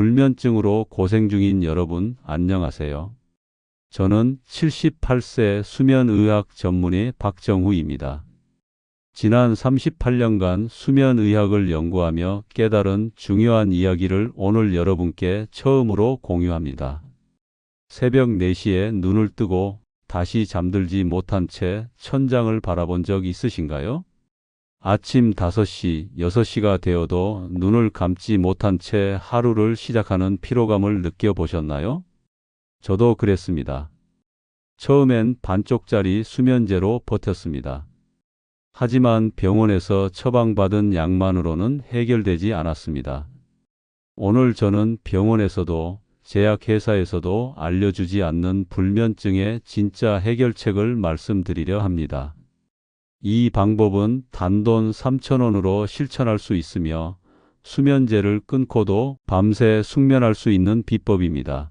불면증으로 고생 중인 여러분 안녕하세요. 저는 78세 수면의학 전문의 박정후입니다. 지난 38년간 수면의학을 연구하며 깨달은 중요한 이야기를 오늘 여러분께 처음으로 공유합니다. 새벽 4시에 눈을 뜨고 다시 잠들지 못한 채 천장을 바라본 적 있으신가요? 아침 5시, 6시가 되어도 눈을 감지 못한 채 하루를 시작하는 피로감을 느껴보셨나요? 저도 그랬습니다. 처음엔 반쪽짜리 수면제로 버텼습니다. 하지만 병원에서 처방받은 약만으로는 해결되지 않았습니다. 오늘 저는 병원에서도 제약회사에서도 알려주지 않는 불면증의 진짜 해결책을 말씀드리려 합니다. 이 방법은 단돈 3,000원으로 실천할 수 있으며 수면제를 끊고도 밤새 숙면할 수 있는 비법입니다.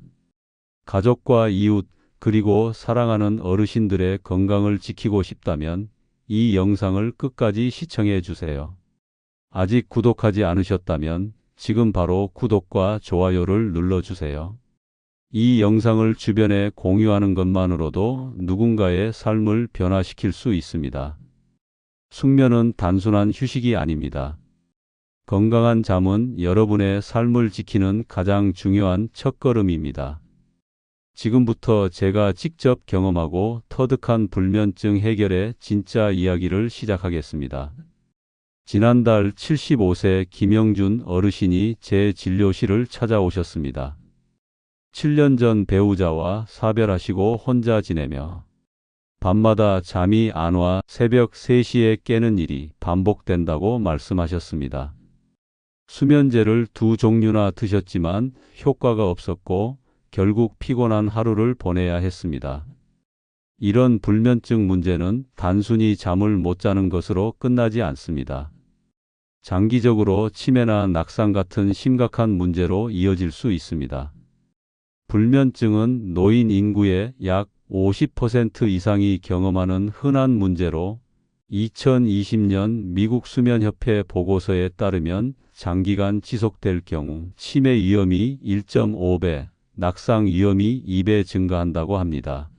가족과 이웃 그리고 사랑하는 어르신들의 건강을 지키고 싶다면 이 영상을 끝까지 시청해 주세요. 아직 구독하지 않으셨다면 지금 바로 구독과 좋아요를 눌러주세요. 이 영상을 주변에 공유하는 것만으로도 누군가의 삶을 변화시킬 수 있습니다. 숙면은 단순한 휴식이 아닙니다. 건강한 잠은 여러분의 삶을 지키는 가장 중요한 첫걸음입니다. 지금부터 제가 직접 경험하고 터득한 불면증 해결의 진짜 이야기를 시작하겠습니다. 지난달 75세 김영준 어르신이 제 진료실을 찾아오셨습니다. 7년 전 배우자와 사별하시고 혼자 지내며 밤마다 잠이 안 와 새벽 3시에 깨는 일이 반복된다고 말씀하셨습니다. 수면제를 두 종류나 드셨지만 효과가 없었고 결국 피곤한 하루를 보내야 했습니다. 이런 불면증 문제는 단순히 잠을 못 자는 것으로 끝나지 않습니다. 장기적으로 치매나 낙상 같은 심각한 문제로 이어질 수 있습니다. 불면증은 노인 인구의 약 50% 이상이 경험하는 흔한 문제로 2020년 미국 수면협회 보고서에 따르면 장기간 지속될 경우 치매 위험이 1.5배, 낙상 위험이 2배 증가한다고 합니다.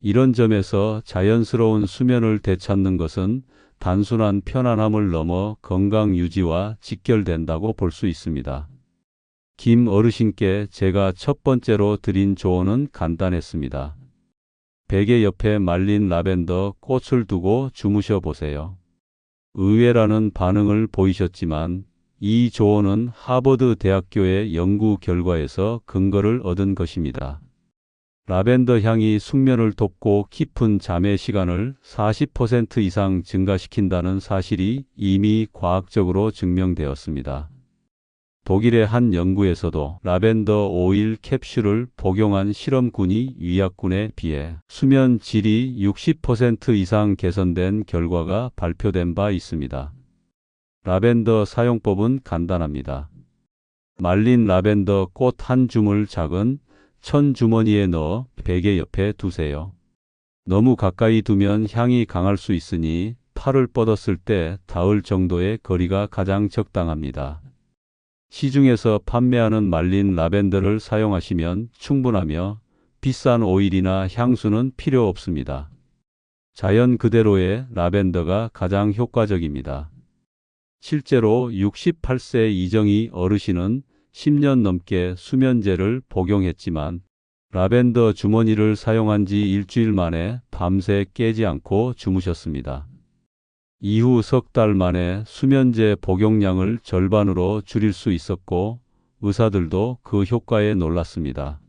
이런 점에서 자연스러운 수면을 되찾는 것은 단순한 편안함을 넘어 건강 유지와 직결된다고 볼 수 있습니다. 김 어르신께 제가 첫 번째로 드린 조언은 간단했습니다. 베개 옆에 말린 라벤더 꽃을 두고 주무셔 보세요. 의외라는 반응을 보이셨지만 이 조언은 하버드 대학교의 연구 결과에서 근거를 얻은 것입니다. 라벤더 향이 숙면을 돕고 깊은 잠의 시간을 40% 이상 증가시킨다는 사실이 이미 과학적으로 증명되었습니다. 독일의 한 연구에서도 라벤더 오일 캡슐을 복용한 실험군이 위약군에 비해 수면 질이 60% 이상 개선된 결과가 발표된 바 있습니다. 라벤더 사용법은 간단합니다. 말린 라벤더 꽃 한 줌을 작은 천 주머니에 넣어 베개 옆에 두세요. 너무 가까이 두면 향이 강할 수 있으니 팔을 뻗었을 때 닿을 정도의 거리가 가장 적당합니다. 시중에서 판매하는 말린 라벤더를 사용하시면 충분하며 비싼 오일이나 향수는 필요 없습니다. 자연 그대로의 라벤더가 가장 효과적입니다. 실제로 68세 이정희 어르신은 10년 넘게 수면제를 복용했지만 라벤더 주머니를 사용한 지 일주일 만에 밤새 깨지 않고 주무셨습니다. 이후 석 달 만에 수면제 복용량을 절반으로 줄일 수 있었고 의사들도 그 효과에 놀랐습니다.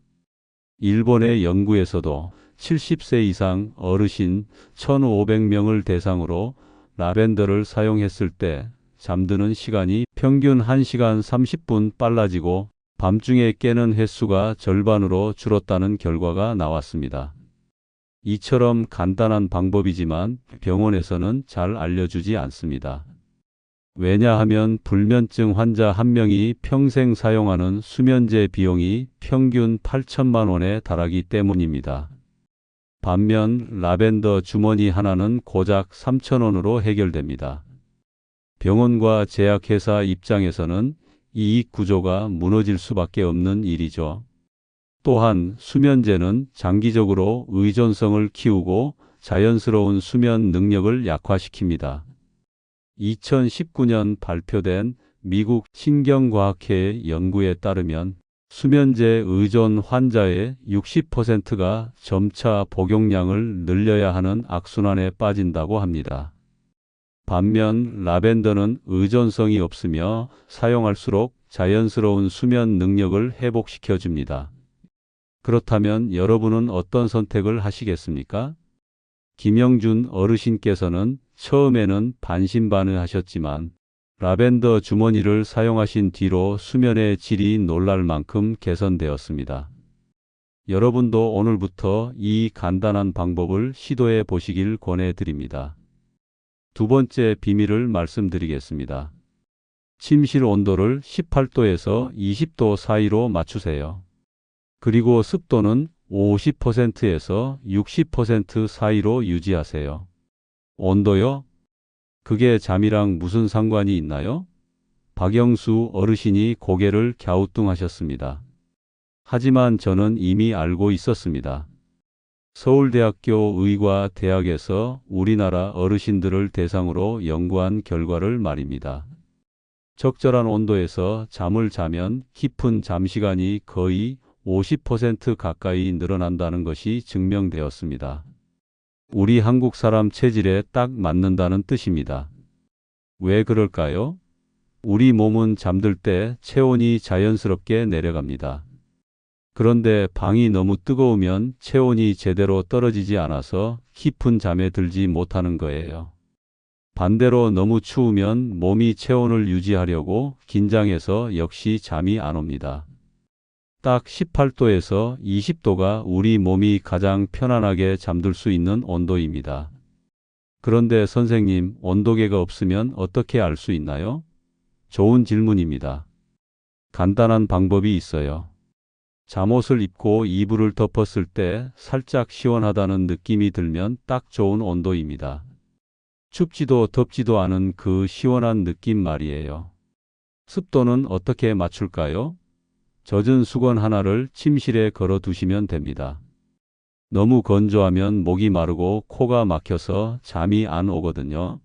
일본의 연구에서도 70세 이상 어르신 1,500명을 대상으로 라벤더를 사용했을 때 잠드는 시간이 평균 1시간 30분 빨라지고 밤중에 깨는 횟수가 절반으로 줄었다는 결과가 나왔습니다. 이처럼 간단한 방법이지만 병원에서는 잘 알려주지 않습니다. 왜냐하면 불면증 환자 한 명이 평생 사용하는 수면제 비용이 평균 8천만 원에 달하기 때문입니다. 반면 라벤더 주머니 하나는 고작 3천 원으로 해결됩니다. 병원과 제약회사 입장에서는 이익 구조가 무너질 수밖에 없는 일이죠. 또한 수면제는 장기적으로 의존성을 키우고 자연스러운 수면 능력을 약화시킵니다. 2019년 발표된 미국 신경과학회의 연구에 따르면 수면제 의존 환자의 60%가 점차 복용량을 늘려야 하는 악순환에 빠진다고 합니다. 반면 라벤더는 의존성이 없으며 사용할수록 자연스러운 수면 능력을 회복시켜 줍니다. 그렇다면 여러분은 어떤 선택을 하시겠습니까? 김영준 어르신께서는 처음에는 반신반의 하셨지만 라벤더 주머니를 사용하신 뒤로 수면의 질이 놀랄 만큼 개선되었습니다. 여러분도 오늘부터 이 간단한 방법을 시도해 보시길 권해드립니다. 두 번째 비밀을 말씀드리겠습니다. 침실 온도를 18도에서 20도 사이로 맞추세요. 그리고 습도는 50%에서 60% 사이로 유지하세요. 온도요? 그게 잠이랑 무슨 상관이 있나요? 박영수 어르신이 고개를 갸우뚱하셨습니다. 하지만 저는 이미 알고 있었습니다. 서울대학교 의과 대학에서 우리나라 어르신들을 대상으로 연구한 결과를 말입니다. 적절한 온도에서 잠을 자면 깊은 잠시간이 거의 50% 가까이 늘어난다는 것이 증명되었습니다. 우리 한국 사람 체질에 딱 맞는다는 뜻입니다. 왜 그럴까요? 우리 몸은 잠들 때 체온이 자연스럽게 내려갑니다. 그런데 방이 너무 뜨거우면 체온이 제대로 떨어지지 않아서 깊은 잠에 들지 못하는 거예요. 반대로 너무 추우면 몸이 체온을 유지하려고 긴장해서 역시 잠이 안 옵니다. 딱 18도에서 20도가 우리 몸이 가장 편안하게 잠들 수 있는 온도입니다. 그런데 선생님, 온도계가 없으면 어떻게 알 수 있나요? 좋은 질문입니다. 간단한 방법이 있어요. 잠옷을 입고 이불을 덮었을 때 살짝 시원하다는 느낌이 들면 딱 좋은 온도입니다. 춥지도 덥지도 않은 그 시원한 느낌 말이에요. 습도는 어떻게 맞출까요? 젖은 수건 하나를 침실에 걸어 두시면 됩니다. 너무 건조하면 목이 마르고 코가 막혀서 잠이 안 오거든요.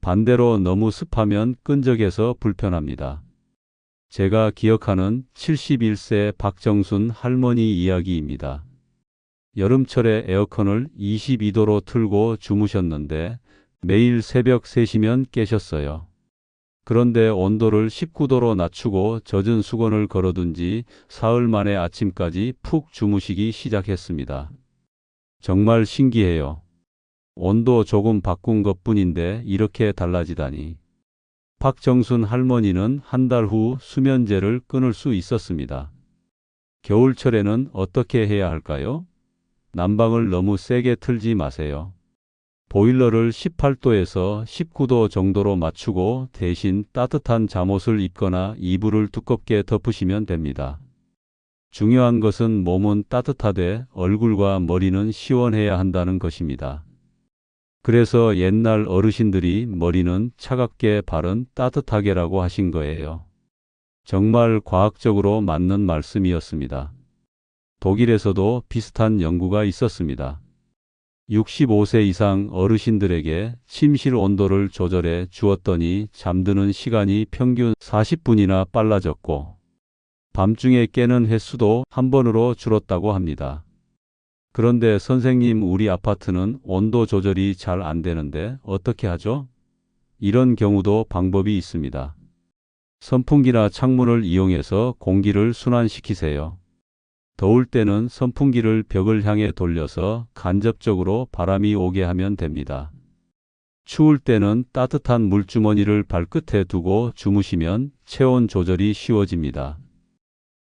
반대로 너무 습하면 끈적해서 불편합니다. 제가 기억하는 71세 박정순 할머니 이야기입니다. 여름철에 에어컨을 22도로 틀고 주무셨는데 매일 새벽 3시면 깨셨어요. 그런데 온도를 19도로 낮추고 젖은 수건을 걸어둔 지 사흘 만에 아침까지 푹 주무시기 시작했습니다. 정말 신기해요. 온도 조금 바꾼 것 뿐인데 이렇게 달라지다니. 박정순 할머니는 한 달 후 수면제를 끊을 수 있었습니다. 겨울철에는 어떻게 해야 할까요? 난방을 너무 세게 틀지 마세요. 보일러를 18도에서 19도 정도로 맞추고 대신 따뜻한 잠옷을 입거나 이불을 두껍게 덮으시면 됩니다. 중요한 것은 몸은 따뜻하되 얼굴과 머리는 시원해야 한다는 것입니다. 그래서 옛날 어르신들이 머리는 차갑게 발은 따뜻하게 라고 하신 거예요. 정말 과학적으로 맞는 말씀이었습니다. 독일에서도 비슷한 연구가 있었습니다. 65세 이상 어르신들에게 침실 온도를 조절해 주었더니 잠드는 시간이 평균 40분이나 빨라졌고 밤중에 깨는 횟수도 한 번으로 줄었다고 합니다. 그런데 선생님 우리 아파트는 온도 조절이 잘 안 되는데 어떻게 하죠? 이런 경우도 방법이 있습니다. 선풍기나 창문을 이용해서 공기를 순환시키세요. 더울 때는 선풍기를 벽을 향해 돌려서 간접적으로 바람이 오게 하면 됩니다. 추울 때는 따뜻한 물주머니를 발끝에 두고 주무시면 체온 조절이 쉬워집니다.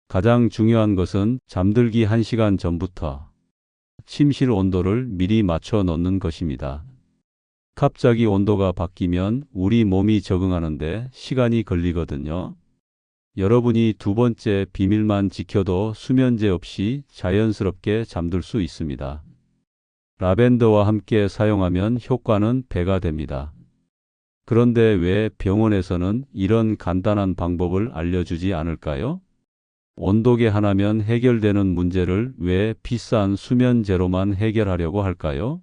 가장 중요한 것은 잠들기 1시간 전부터 침실 온도를 미리 맞춰 놓는 것입니다. 갑자기 온도가 바뀌면 우리 몸이 적응하는데 시간이 걸리거든요. 여러분이 두 번째 비밀만 지켜도 수면제 없이 자연스럽게 잠들 수 있습니다. 라벤더와 함께 사용하면 효과는 배가 됩니다. 그런데 왜 병원에서는 이런 간단한 방법을 알려주지 않을까요? 온도계 하나면 해결되는 문제를 왜 비싼 수면제로만 해결하려고 할까요?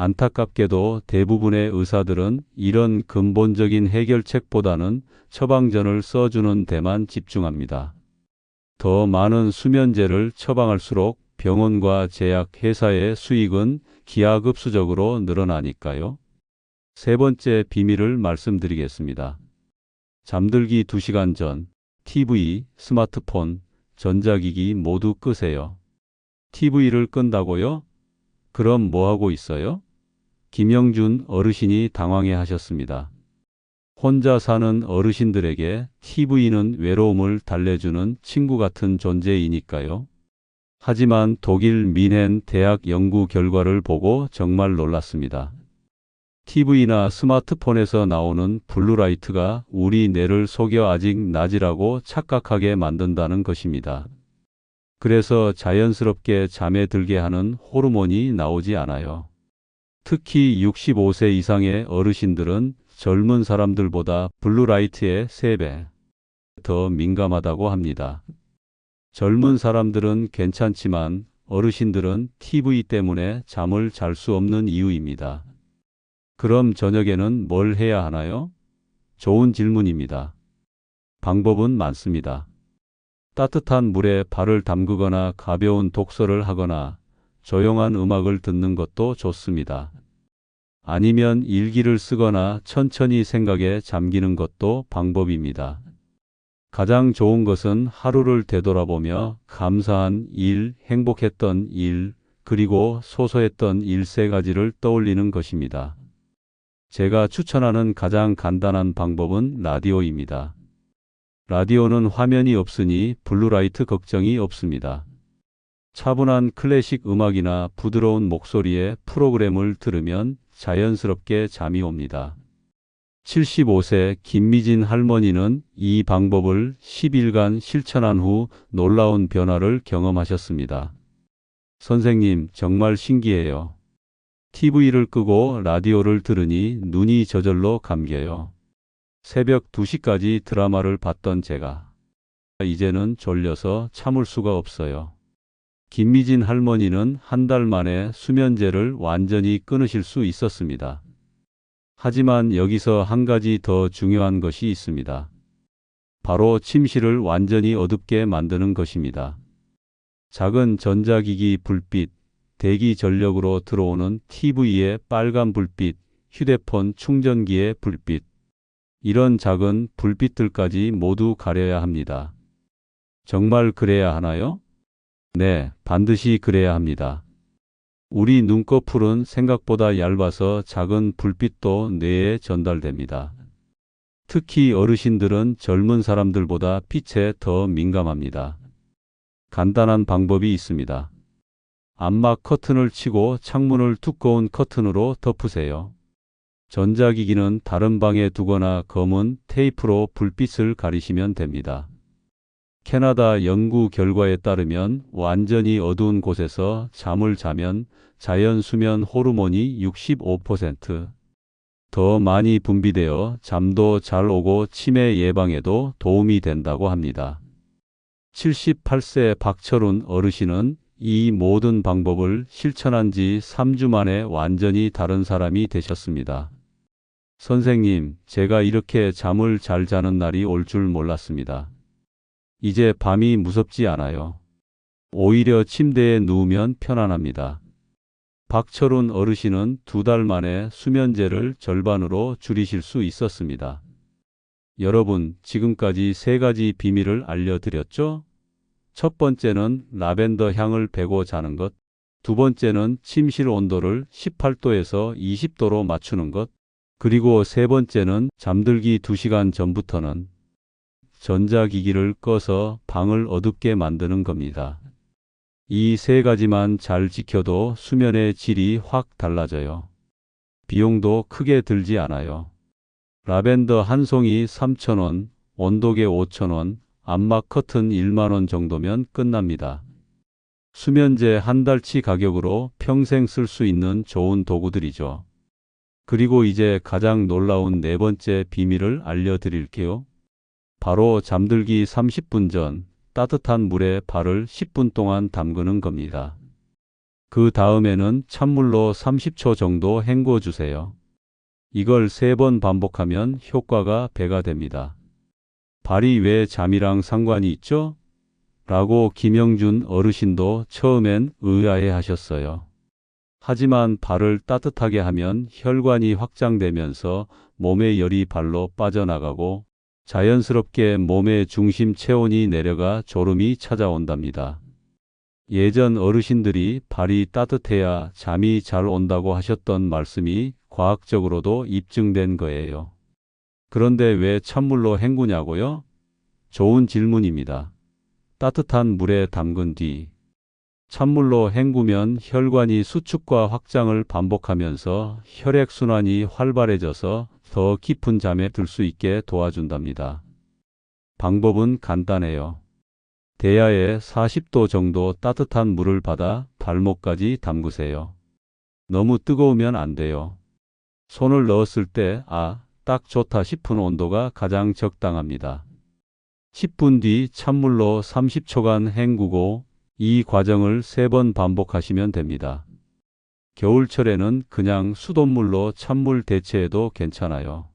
안타깝게도 대부분의 의사들은 이런 근본적인 해결책보다는 처방전을 써주는 데만 집중합니다. 더 많은 수면제를 처방할수록 병원과 제약 회사의 수익은 기하급수적으로 늘어나니까요. 세 번째 비밀을 말씀드리겠습니다. 잠들기 2시간 전 TV, 스마트폰, 전자기기 모두 끄세요. TV를 끈다고요? 그럼 뭐 하고 있어요? 김영준 어르신이 당황해 하셨습니다. 혼자 사는 어르신들에게 TV는 외로움을 달래주는 친구 같은 존재이니까요. 하지만 독일 민헨 대학 연구 결과를 보고 정말 놀랐습니다. TV나 스마트폰에서 나오는 블루라이트가 우리 뇌를 속여 아직 낮이라고 착각하게 만든다는 것입니다. 그래서 자연스럽게 잠에 들게 하는 호르몬이 나오지 않아요. 특히 65세 이상의 어르신들은 젊은 사람들보다 블루라이트에 3배 더 민감하다고 합니다. 젊은 사람들은 괜찮지만 어르신들은 TV 때문에 잠을 잘 수 없는 이유입니다. 그럼 저녁에는 뭘 해야 하나요? 좋은 질문입니다. 방법은 많습니다. 따뜻한 물에 발을 담그거나 가벼운 독서를 하거나 조용한 음악을 듣는 것도 좋습니다. 아니면 일기를 쓰거나 천천히 생각에 잠기는 것도 방법입니다. 가장 좋은 것은 하루를 되돌아보며 감사한 일, 행복했던 일, 그리고 소소했던 일 세 가지를 떠올리는 것입니다. 제가 추천하는 가장 간단한 방법은 라디오입니다. 라디오는 화면이 없으니 블루라이트 걱정이 없습니다. 차분한 클래식 음악이나 부드러운 목소리의 프로그램을 들으면 자연스럽게 잠이 옵니다. 75세 김미진 할머니는 이 방법을 10일간 실천한 후 놀라운 변화를 경험하셨습니다. 선생님, 정말 신기해요. TV를 끄고 라디오를 들으니 눈이 저절로 감겨요. 새벽 2시까지 드라마를 봤던 제가 이제는 졸려서 참을 수가 없어요. 김미진 할머니는 한 달 만에 수면제를 완전히 끊으실 수 있었습니다. 하지만 여기서 한 가지 더 중요한 것이 있습니다. 바로 침실을 완전히 어둡게 만드는 것입니다. 작은 전자기기 불빛, 대기 전력으로 들어오는 TV의 빨간 불빛, 휴대폰 충전기의 불빛, 이런 작은 불빛들까지 모두 가려야 합니다. 정말 그래야 하나요? 네, 반드시 그래야 합니다. 우리 눈꺼풀은 생각보다 얇아서 작은 불빛도 뇌에 전달됩니다. 특히 어르신들은 젊은 사람들보다 빛에 더 민감합니다. 간단한 방법이 있습니다. 암막 커튼을 치고 창문을 두꺼운 커튼으로 덮으세요. 전자기기는 다른 방에 두거나 검은 테이프로 불빛을 가리시면 됩니다. 캐나다 연구 결과에 따르면 완전히 어두운 곳에서 잠을 자면 자연 수면 호르몬이 65%더 많이 분비되어 잠도 잘 오고 치매 예방에도 도움이 된다고 합니다. 78세 박철훈 어르신은 이 모든 방법을 실천한 지 3주 만에 완전히 다른 사람이 되셨습니다. 선생님, 제가 이렇게 잠을 잘 자는 날이 올 줄 몰랐습니다. 이제 밤이 무섭지 않아요. 오히려 침대에 누우면 편안합니다. 박철훈 어르신은 두 달 만에 수면제를 절반으로 줄이실 수 있었습니다. 여러분, 지금까지 세 가지 비밀을 알려드렸죠? 첫 번째는 라벤더 향을 배고 자는 것. 두 번째는 침실 온도를 18도에서 20도로 맞추는 것. 그리고 세 번째는 잠들기 2시간 전부터는 전자기기를 꺼서 방을 어둡게 만드는 겁니다. 이 세 가지만 잘 지켜도 수면의 질이 확 달라져요. 비용도 크게 들지 않아요. 라벤더 한 송이 3,000원, 온도계 5,000원, 암막 커튼 1만원 정도면 끝납니다. 수면제 한 달치 가격으로 평생 쓸 수 있는 좋은 도구들이죠. 그리고 이제 가장 놀라운 네 번째 비밀을 알려드릴게요. 바로 잠들기 30분 전 따뜻한 물에 발을 10분 동안 담그는 겁니다. 그 다음에는 찬물로 30초 정도 헹궈 주세요. 이걸 세번 반복하면 효과가 배가 됩니다. 발이 왜 잠이랑 상관이 있죠? 라고 김영준 어르신도 처음엔 의아해 하셨어요. 하지만 발을 따뜻하게 하면 혈관이 확장되면서 몸의 열이 발로 빠져나가고 자연스럽게 몸의 중심 체온이 내려가 졸음이 찾아온답니다. 예전 어르신들이 발이 따뜻해야 잠이 잘 온다고 하셨던 말씀이 과학적으로도 입증된 거예요. 그런데 왜 찬물로 헹구냐고요? 좋은 질문입니다. 따뜻한 물에 담근 뒤 찬물로 헹구면 혈관이 수축과 확장을 반복하면서 혈액순환이 활발해져서 더 깊은 잠에 들 수 있게 도와준답니다. 방법은 간단해요. 대야에 40도 정도 따뜻한 물을 받아 발목까지 담그세요. 너무 뜨거우면 안 돼요. 손을 넣었을 때, 아, 딱 좋다 싶은 온도가 가장 적당합니다. 10분 뒤 찬물로 30초간 헹구고 이 과정을 3번 반복하시면 됩니다. 겨울철에는 그냥 수돗물로 찬물 대체해도 괜찮아요.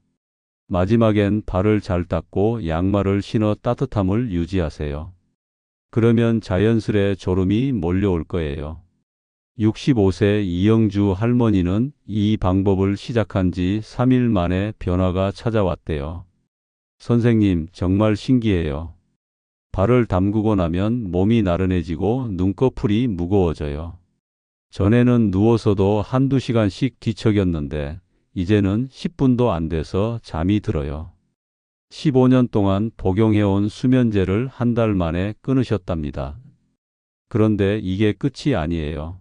마지막엔 발을 잘 닦고 양말을 신어 따뜻함을 유지하세요. 그러면 자연스레 졸음이 몰려올 거예요. 65세 이영주 할머니는 이 방법을 시작한 지 3일 만에 변화가 찾아왔대요. 선생님, 정말 신기해요. 발을 담그고 나면 몸이 나른해지고 눈꺼풀이 무거워져요. 전에는 누워서도 한두 시간씩 뒤척였는데 이제는 10분도 안 돼서 잠이 들어요. 15년 동안 복용해온 수면제를 한 달 만에 끊으셨답니다. 그런데 이게 끝이 아니에요.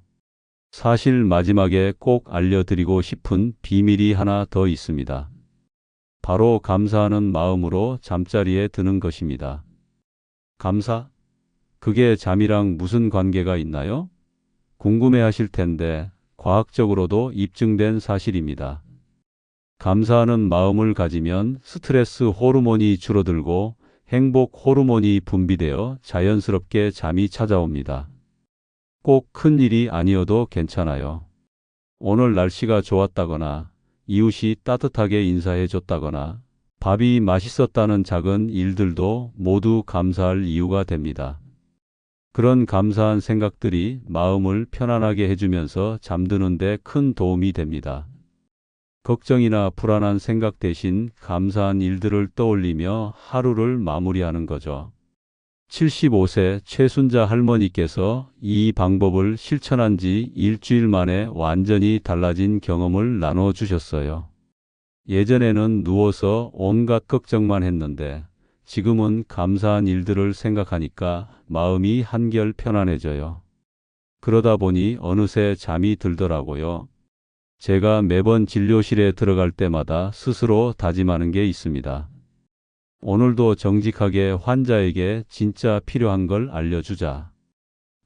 사실 마지막에 꼭 알려드리고 싶은 비밀이 하나 더 있습니다. 바로 감사하는 마음으로 잠자리에 드는 것입니다. 감사? 그게 잠이랑 무슨 관계가 있나요? 궁금해 하실 텐데 과학적으로도 입증된 사실입니다. 감사하는 마음을 가지면 스트레스 호르몬이 줄어들고 행복 호르몬이 분비되어 자연스럽게 잠이 찾아옵니다. 꼭 큰 일이 아니어도 괜찮아요. 오늘 날씨가 좋았다거나 이웃이 따뜻하게 인사해 줬다거나 밥이 맛있었다는 작은 일들도 모두 감사할 이유가 됩니다. 그런 감사한 생각들이 마음을 편안하게 해주면서 잠드는데 큰 도움이 됩니다. 걱정이나 불안한 생각 대신 감사한 일들을 떠올리며 하루를 마무리하는 거죠. 75세 최순자 할머니께서 이 방법을 실천한 지 일주일 만에 완전히 달라진 경험을 나눠 주셨어요. 예전에는 누워서 온갖 걱정만 했는데 지금은 감사한 일들을 생각하니까 마음이 한결 편안해져요. 그러다 보니 어느새 잠이 들더라고요. 제가 매번 진료실에 들어갈 때마다 스스로 다짐하는 게 있습니다. 오늘도 정직하게 환자에게 진짜 필요한 걸 알려주자.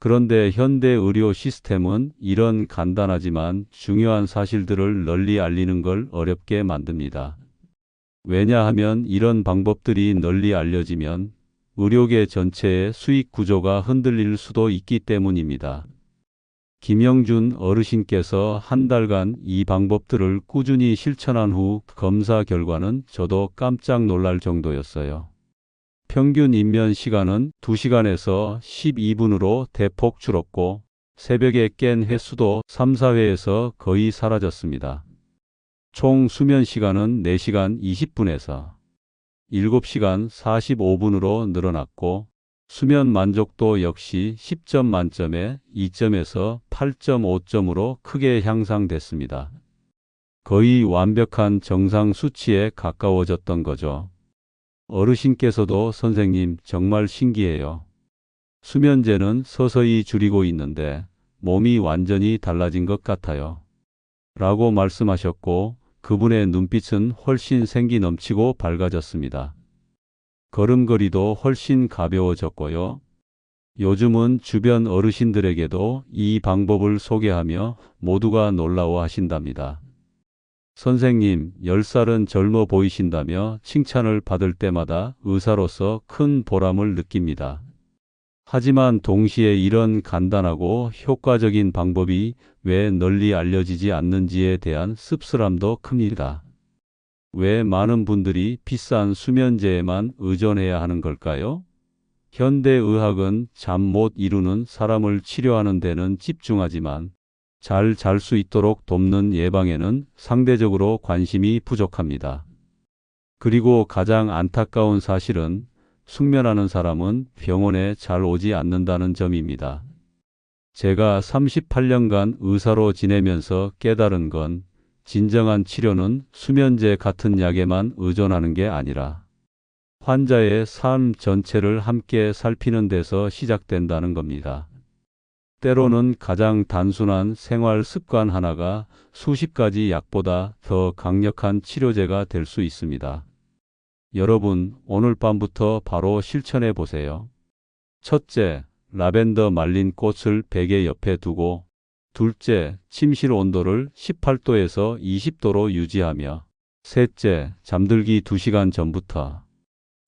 그런데 현대 의료 시스템은 이런 간단하지만 중요한 사실들을 널리 알리는 걸 어렵게 만듭니다. 왜냐하면 이런 방법들이 널리 알려지면 의료계 전체의 수익 구조가 흔들릴 수도 있기 때문입니다. 김영준 어르신께서 한 달간 이 방법들을 꾸준히 실천한 후 검사 결과는 저도 깜짝 놀랄 정도였어요. 평균 입면 시간은 2시간에서 12분으로 대폭 줄었고 새벽에 깬 횟수도 3, 4회에서 거의 사라졌습니다. 총 수면 시간은 4시간 20분에서 7시간 45분으로 늘어났고 수면 만족도 역시 10점 만점에 2점에서 8.5점으로 크게 향상됐습니다. 거의 완벽한 정상 수치에 가까워졌던 거죠. 어르신께서도 선생님 정말 신기해요. 수면제는 서서히 줄이고 있는데 몸이 완전히 달라진 것 같아요. 라고 말씀하셨고 그분의 눈빛은 훨씬 생기 넘치고 밝아졌습니다. 걸음걸이도 훨씬 가벼워졌고요. 요즘은 주변 어르신들에게도 이 방법을 소개하며 모두가 놀라워 하신답니다. 선생님, 10살은 젊어 보이신다며 칭찬을 받을 때마다 의사로서 큰 보람을 느낍니다. 하지만 동시에 이런 간단하고 효과적인 방법이 왜 널리 알려지지 않는지에 대한 씁쓸함도 큽니다. 왜 많은 분들이 비싼 수면제에만 의존해야 하는 걸까요? 현대의학은 잠 못 이루는 사람을 치료하는 데는 집중하지만 잘 잘 수 있도록 돕는 예방에는 상대적으로 관심이 부족합니다. 그리고 가장 안타까운 사실은 숙면하는 사람은 병원에 잘 오지 않는다는 점입니다. 제가 38년간 의사로 지내면서 깨달은 건 진정한 치료는 수면제 같은 약에만 의존하는 게 아니라 환자의 삶 전체를 함께 살피는 데서 시작된다는 겁니다. 때로는 가장 단순한 생활 습관 하나가 수십 가지 약보다 더 강력한 치료제가 될 수 있습니다. 여러분, 오늘 밤부터 바로 실천해 보세요. 첫째, 라벤더 말린 꽃을 베개 옆에 두고 둘째, 침실 온도를 18도에서 20도로 유지하며 셋째, 잠들기 2시간 전부터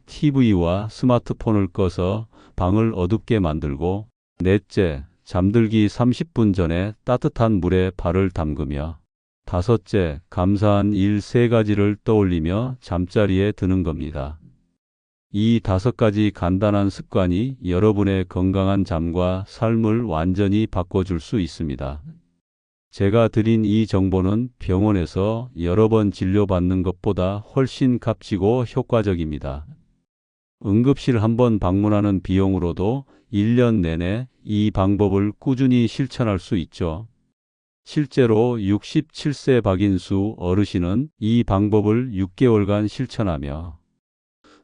TV와 스마트폰을 꺼서 방을 어둡게 만들고 넷째, 잠들기 30분 전에 따뜻한 물에 발을 담그며 다섯째, 감사한 일 세 가지를 떠올리며 잠자리에 드는 겁니다. 이 다섯 가지 간단한 습관이 여러분의 건강한 잠과 삶을 완전히 바꿔줄 수 있습니다. 제가 드린 이 정보는 병원에서 여러 번 진료받는 것보다 훨씬 값지고 효과적입니다. 응급실 한 번 방문하는 비용으로도 1년 내내 이 방법을 꾸준히 실천할 수 있죠. 실제로 67세 박인수 어르신은 이 방법을 6개월간 실천하며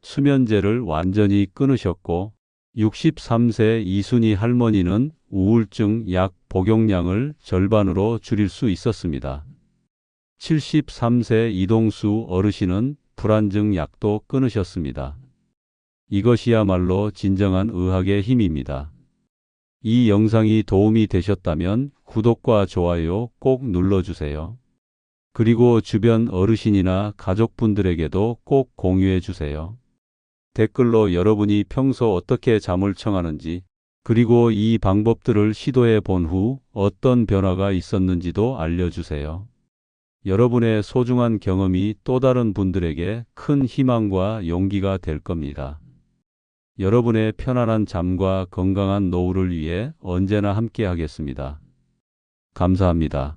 수면제를 완전히 끊으셨고 63세 이순희 할머니는 우울증 약 복용량을 절반으로 줄일 수 있었습니다. 73세 이동수 어르신은 불안증 약도 끊으셨습니다. 이것이야말로 진정한 의학의 힘입니다. 이 영상이 도움이 되셨다면 구독과 좋아요 꼭 눌러주세요. 그리고 주변 어르신이나 가족분들에게도 꼭 공유해 주세요. 댓글로 여러분이 평소 어떻게 잠을 청하는지, 그리고 이 방법들을 시도해 본 후 어떤 변화가 있었는지도 알려주세요. 여러분의 소중한 경험이 또 다른 분들에게 큰 희망과 용기가 될 겁니다. 여러분의 편안한 잠과 건강한 노후를 위해 언제나 함께 하겠습니다. 감사합니다.